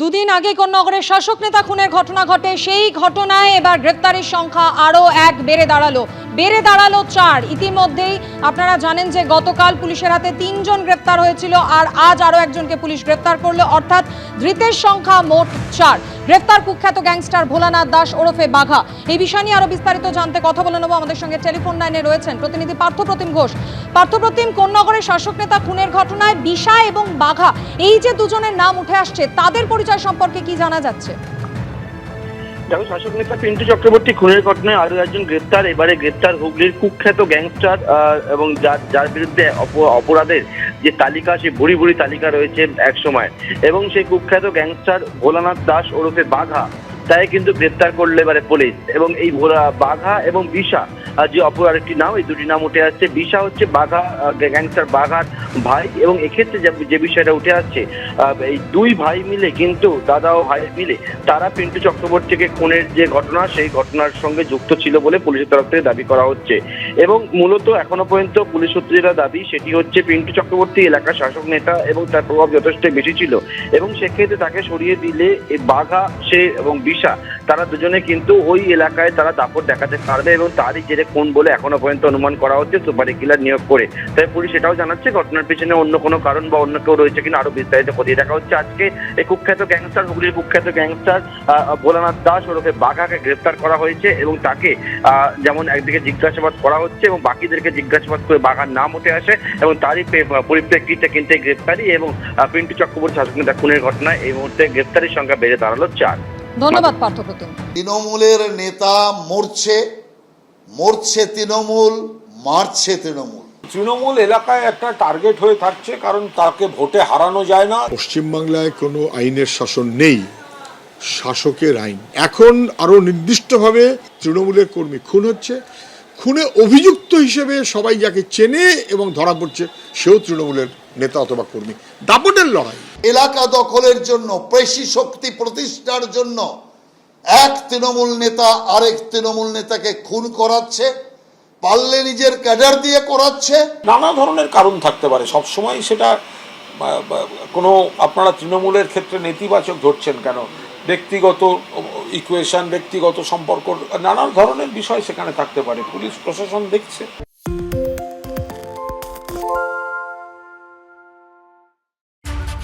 দুদিন আগে কোন নগরের শাসক নেতা খুনের ঘটনা ঘটে, সেই ঘটনায় এবার গ্রেপ্তারের সংখ্যা আরও এক বেড়ে দাঁড়াল। বেড়ে দাঁড়াল চার। ইতিমধ্যেই আপনারা জানেন যে গতকাল পুলিশের হাতে তিনজন গ্রেপ্তার হয়েছিল আর আজ আরও একজনকে পুলিশ গ্রেপ্তার করল, অর্থাৎ ধৃতের সংখ্যা মোট চার। গ্রেপ্তার কুখ্যাত গ্যাংস্টার ভোলানাথ দাস ওরফে বাঘা। এই বিষয় নিয়ে আরও বিস্তারিত জানতে কথা বলে নেব। আমাদের সঙ্গে টেলিফোন লাইনে রয়েছেন প্রতিনিধি পার্থপ্রতিম ঘোষ। পার্থপ্রতিম কোন নগরের শাসক নেতা খুনের ঘটনায় বিশা এবং বাঘা, এই যে দুজনের নাম উঠে আসছে, তাদের পরিচয় সম্পর্কে কি জানা যাচ্ছে? দেখো, শাসক নেতা পিন্টু চক্রবর্তী, খুনের ঘটনায় আরও একজন গ্রেপ্তার। এবারে গ্রেপ্তার হুগলির কুখ্যাত গ্যাংস্টার এবং যার যার বিরুদ্ধে অপ- অপরাধের যে তালিকা সেই বুড়ি বুড়ি তালিকা রয়েছে এক সময়। এবং সেই কুখ্যাত গ্যাংস্টার ভোলানাথ দাস ওরফে বাঘা তাই কিন্তু গ্রেপ্তার করল এবারে পুলিশ। এবং এই ভোলা, বাঘা এবং বিশা যে অপর আরেকটি নাম, এই দুটি নাম উঠে আসছে। বিশা হচ্ছে বাঘা গ্যাংস্টার বাঘার ভাই এবং এক্ষেত্রে যে- বিষয়টা উঠে আসছে এই দুই ভাই মিলে কিন্তু, দাদা ও ভাই মিলে, তারা পিন্টু চক্রবর্তীকে খুনের যে ঘটনা, সেই ঘটনার সঙ্গে যুক্ত ছিল বলে পুলিশের তরফ থেকে দাবি করা হচ্ছে। এবং মূলত এখনও পর্যন্ত পুলিশ সূত্রে যেটা দাবি, সেটি হচ্ছে পিন্টু চক্রবর্তী এলাকার শাসক নেতা এবং তার প্রভাব যথেষ্ট বেশি ছিল। এবং সেক্ষেত্রে তাকে সরিয়ে দিলে বাঘা, সে এবং বিশা তারা দুজনে কিন্তু ওই এলাকায় তারা দাপট দেখাতে পারবে এবং তারই জেরে কোন বলে এখনও পর্যন্ত অনুমান করা হচ্ছে, সুপারি কিলার নিয়োগ করে। তাই পুলিশ এটাও জানাচ্ছে, ঘটনার পিছনে অন্য কোনো কারণ বা অন্য কেউ রয়েছে কিনা আরও বিস্তারিত খতিয়ে দেখা হচ্ছে। আজকে এই কুখ্যাত গ্যাংস্টার, হুগলির কুখ্যাত গ্যাংস্টার ভোলানাথ দাস ওরফে বাঘাকে গ্রেফতার করা হয়েছে এবং তাকে যেমন একদিকে জিজ্ঞাসাবাদ করা হচ্ছে এবং বাকিদেরকে জিজ্ঞাসাবাদ করে বাঘার নাম উঠে আসে এবং তারই পরিপ্রেক্ষিতে কিন্তু এই গ্রেফতারি এবং পিন্টু চক্রবর্তী শাসক নেতা খুনের ঘটনায় এই মুহূর্তে গ্রেফতারির সংখ্যা বেড়ে দাঁড়াল চার। ধন্যবাদ পার্থপ্রতিম তৃণমূলের নেতা মরছে মরছে তৃণমূল মারছে তৃণমূল। তৃণমূল এলাকায় একটা টার্গেট হয়ে থাকছে কারণ তাকে ভোটে হারানো যায় না। পশ্চিমবাংলায় কোনো আইনের শাসন নেই শাসকের আইন। এখন আরও নির্দিষ্টভাবে তৃণমূলের কর্মী খুন হচ্ছে খুনে অভিযুক্ত হিসেবে সবাই যাকে চেনে এবং ধরা পড়ছে সেও তৃণমূলের নেতা অথবা কর্মী। দাপটের লড়াই। এলাকা দখলের জন্য, পেশি শক্তি প্রতিষ্ঠার জন্য এক তৃণমূল নেতা আরেক তৃণমূল নেতাকে খুন করাচ্ছে, পারলে নিজের ক্যাডার দিয়ে করাচ্ছে। নানা ধরনের কারণ থাকতে পারে। সব সময় সেটা কোনো আপনারা তৃণমূলের ক্ষেত্রে নেতিবাচক ধরছেন কেন? ব্যক্তিগত ইকুয়েশন ব্যক্তিগত সম্পর্ক নানা ধরনের বিষয় সেখানে থাকতে পারে। পুলিশ প্রশাসন দেখছে।